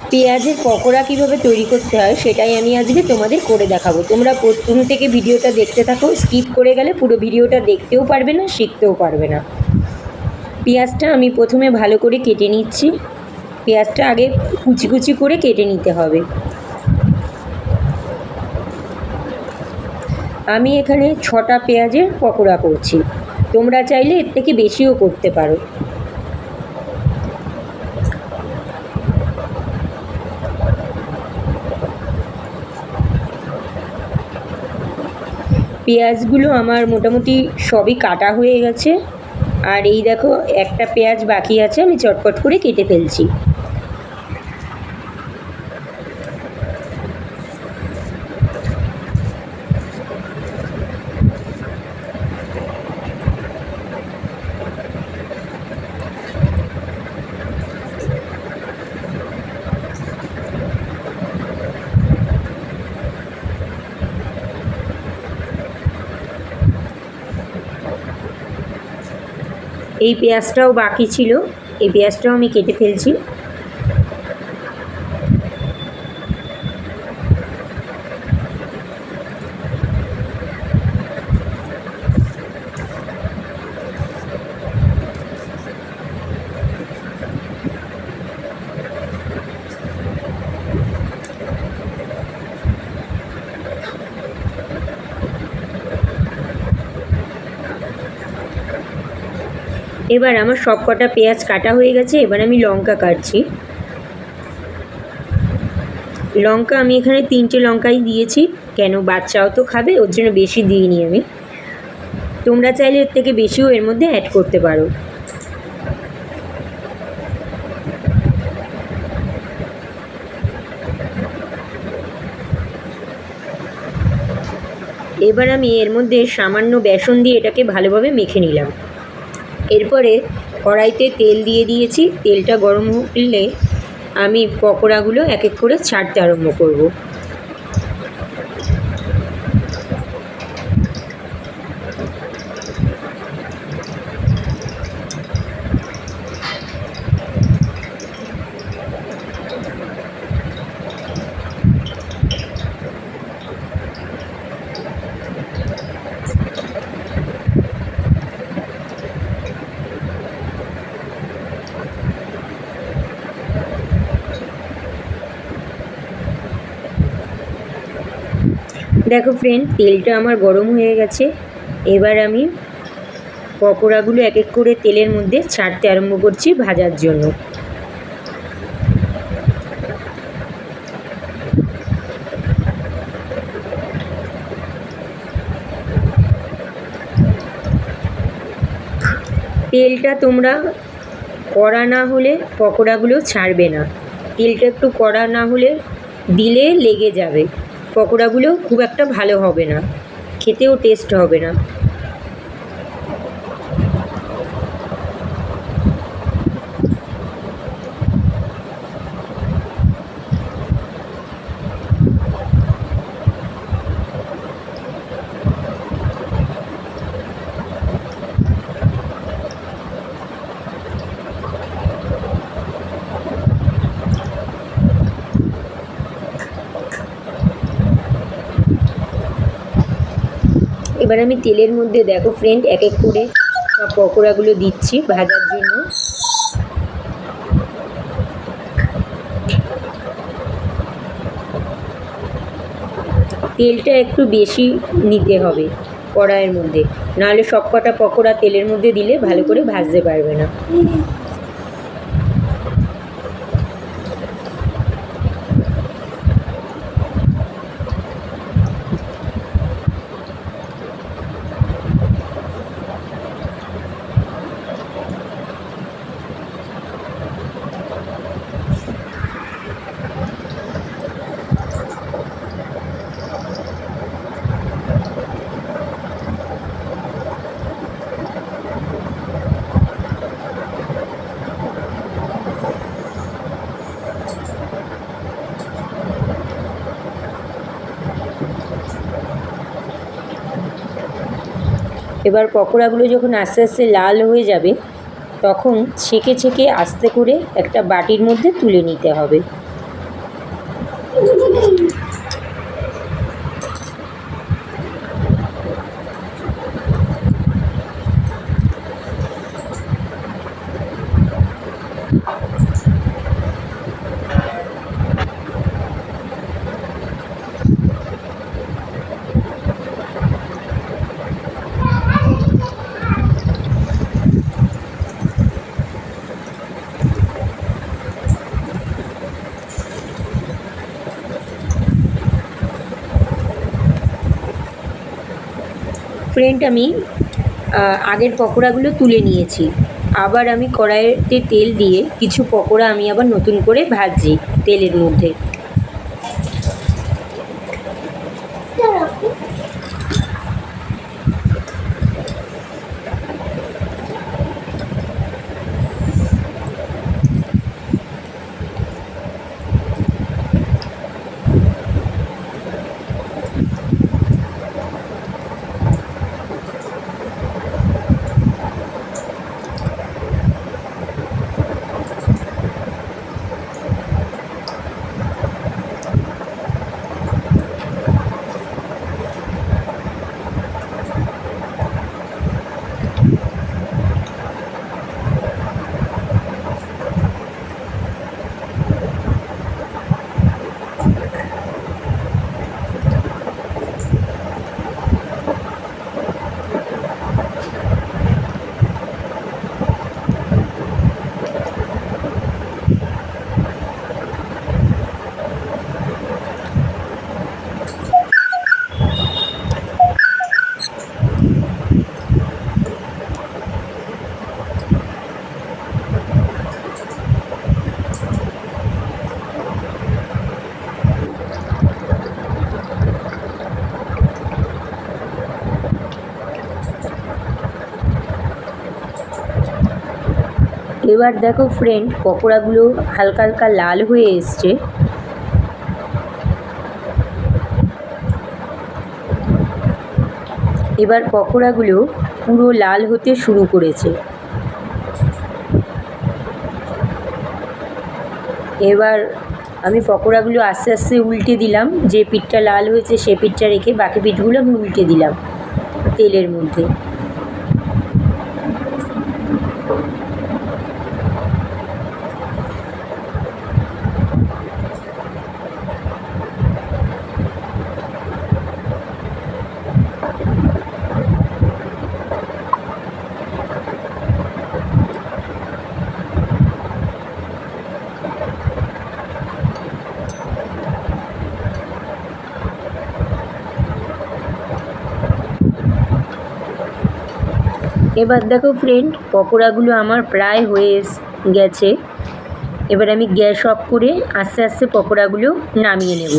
পেঁয়াজের পকোড়া কীভাবে তৈরি করতে হয় সেটাই আমি আজকে তোমাদের করে দেখাবো। তোমরা প্রথম থেকে ভিডিওটা দেখতে থাকো স্কিপ করে গেলে পুরো ভিডিওটা দেখতেও পারবে না, শিখতেও পারবে না। পেঁয়াজটা আমি প্রথমে ভালো করে কেটে নিচ্ছি। পেঁয়াজটা আগে কুচি কুচি করে কেটে নিতে হবে। আমি এখানে ছটা পেঁয়াজের পকোড়া করছি। তোমরা চাইলে এর থেকে বেশিও করতে পারো। পেঁয়াজগুলো আমার মোটামুটি সবই কাটা হয়ে গেছে। আর এই দেখো, একটা পেঁয়াজ বাকি আছে, আমি চটপট করে কেটে ফেলছি। এই পেঁয়াজটাও বাকি ছিল এই পেঁয়াজটাও আমি কেটে ফেলছি। এবার আমার সব কটা পেঁয়াজ কাটা হয়ে গেছে, এবার আমি লঙ্কা কাটছি। লঙ্কা আমি এখানে তিনটে লঙ্কাই দিয়েছি, কেন বাচ্চাও তো খাবে, ওর জন্য বেশি দিইনি আমি। তোমরা চাইলে এর থেকে বেশিও এর মধ্যে অ্যাড করতে পারো। এবার আমি এর মধ্যে সামান্য বেসন দিয়ে এটাকে ভালোভাবে মেখে নিলাম। এরপরে কড়াইতে তেল দিয়ে দিয়েছি। তেলটা গরম হলে আমি পকোড়াগুলো এক এক করে ছাড়তে আরম্ভ করব। দেখো ফ্রেন্ড তেলটা আমার গরম হয়ে গেছে। এবার আমি পকোড়াগুলো এক এক করে তেলের মধ্যে ছাড়তে আরম্ভ করছি ভাজার জন্য। তেলটা তোমরা কড়া না হলে পকোড়াগুলো ছাড়বে না। তেলটা একটু কড়া না হলে দিলে লেগে যাবে। পকোড়াগুলো খুব একটা ভালো হবে না। খেতেও টেস্ট হবে না। এবার আমি তেলের মধ্যে দেখো ফ্রেন্ড এক এক করে সব পকোড়াগুলো দিচ্ছি ভাজার জন্য। তেলটা একটু বেশি নিতে হবে কড়াইয়ের মধ্যে। নাহলে সব কটা পকোড়া তেলের মধ্যে দিলে ভালো করে ভাজতে পারবে না। এবার পকোড়াগুলো যখন আস্তে আস্তে লাল হয়ে যাবে, তখন ছেঁকে ছেঁকে আস্তে করে একটা বাটির মধ্যে তুলে নিতে হবে। ফ্রেন্ড আমি আগের পকোড়াগুলো তুলে নিয়েছি। আবার আমি কড়াইতে তেল দিয়ে কিছু পকোড়া আমি আবার নতুন করে ভাজছি তেলের মধ্যে। এবার দেখো ফ্রেন্ড পকোড়াগুলো হালকা হালকা লাল হয়ে এসছে। এবার পকোড়াগুলো পুরো লাল হতে শুরু করেছে। এবার আমি পকোড়াগুলো আস্তে আস্তে উল্টে দিলাম। যে পিঠটা লাল হয়েছে সে পিঠটা রেখে বাকি পিঠগুলো আমি উল্টে দিলাম তেলের মধ্যে। এবার দেখো ফ্রেন্ড পকোড়াগুলো আমার প্রায় হয়ে গেছে। এবার আমি গ্যাস অফ করে আস্তে আস্তে পকোড়াগুলো নামিয়ে নেব।